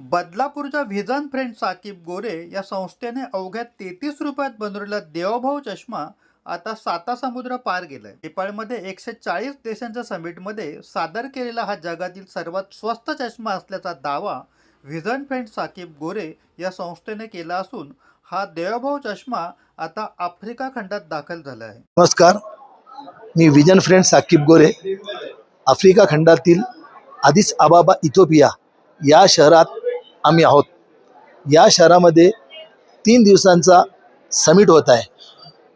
बदलापूरच्या vision friend Saqib Gore या संस्थेने अवघ्या तेहतीस रुपयात बनवलेला देवभाऊ चष्मा आता साता समुद्र पार गेलाय नेपाळमध्ये एकशे चाळीस देशांच्या समिटमध्ये सादर केलेला हा जगातील सर्वात स्वस्त चष्मा असल्याचा दावा व्हिजन फ्रेंड साकीब गोरे या संस्थेने केला असून हा देवभाऊ चष्मा आता आफ्रिका खंडात दाखल झाला आहे. नमस्कार. मी vision friend Sakib Gore Africa खंडातील आदिस अबाबा इथोपिया या शहरात आम्ही आहोत. या शहरामध्ये तीन दिवसांचा समिट होत आहे.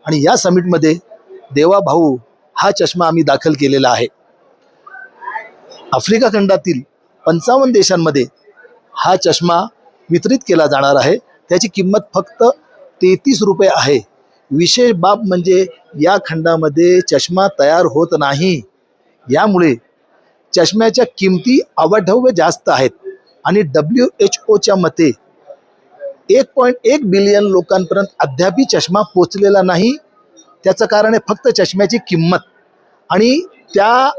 आणि या समिटमध्ये देवा भाऊ हा चष्मा आम्ही दाखल केलेला आहे. आफ्रिका खंडातील पंचावन्न देशांमध्ये हा चष्मा वितरित केला जाणार आहे. त्याची किंमत फक्त तेहतीस रुपये आहे. विशेष बाब म्हणजे या खंडामध्ये चष्मा तयार होत नाही. यामुळे चष्म्याच्या किमती अवाढव्य जास्त आहेत. आणि डब्ल्यू एच ओच्या मते एक पॉईंट एक बिलियन लोकांपर्यंत अद्यापही चष्मा पोचलेला नाही. त्याचं कारण आहे फक्त चष्म्याची किंमत. आणि त्या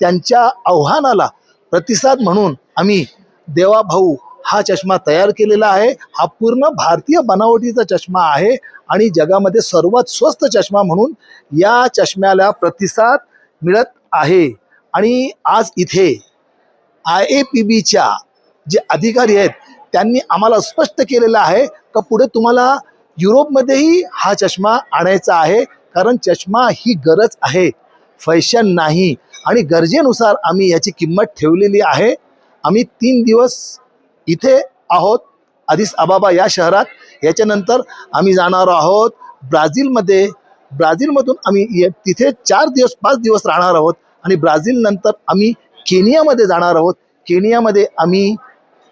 त्यांच्या आव्हानाला प्रतिसाद म्हणून आम्ही देवा भाऊ हा चष्मा तयार केलेला आहे. हा पूर्ण भारतीय बनावटीचा चष्मा आहे आणि जगामध्ये सर्वात स्वस्त चष्मा म्हणून या चष्म्याला प्रतिसाद मिळत आहे. आणि आज इथे आय ए पी बीच्या जे अधिकारी आहेत त्यांनी आम्हाला स्पष्ट केलेलं आहे का पुढे तुम्हाला युरोपमध्येही हा चष्मा आणायचा आहे कारण चष्मा ही गरज आहे फॅशन नाही. आणि गरजेनुसार आम्ही याची किंमत ठेवलेली आहे. आम्ही तीन दिवस इथे आहोत आधीच अबाबा या शहरात. याच्यानंतर आम्ही जाणार आहोत ब्राझीलमध्ये. ब्राझीलमधून आम्ही ये- तिथे चार दिवस पाच दिवस राहणार आहोत. आणि ब्राझीलनंतर आम्ही केनियामध्ये जाणार आहोत. केनियामध्ये आम्ही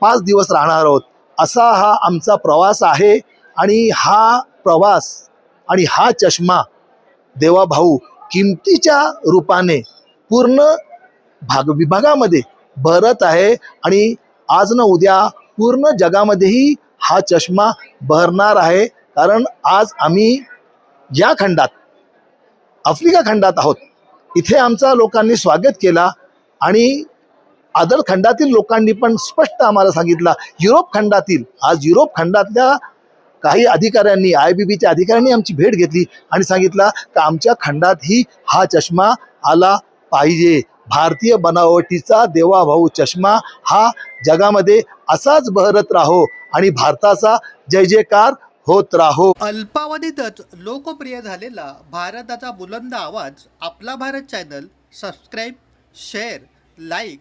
पाच दिवस राहणार आहोत. असा हा आमचा प्रवास आहे आणि हा प्रवास आणि हा चष्मा देवा भाऊ किमतीच्या रूपाने पूर्ण भाग विभागामध्ये भरत आहे आणि आज न उद्या पूर्ण जगामध्येही हा चष्मा भरणार आहे. कारण आज आम्ही या खंडात आफ्रिका खंडात आहोत. इथे आमचा लोकांनी स्वागत केला आणि आदर खंडातील लोकांनी पण स्पष्ट आम्हाला सांगितलं. युरोप खंडातील आज युरोप खंडातल्या काही अधिकाऱ्यांनी आय बी बीच्या अधिकाऱ्यांनी आमची भेट घेतली आणि सांगितलं का आमच्या खंडातही हा चष्मा आला पाहिजे. भारतीय बनावटीचा देवाभाऊ चष्मा हा जगामध्ये असाच बहरत राहो आणि भारताचा जय जयकार होत राहो. अल्पावधीतच लोकप्रिय झालेला भारताचा बुलंद आवाज आपला Bharat channel subscribe share like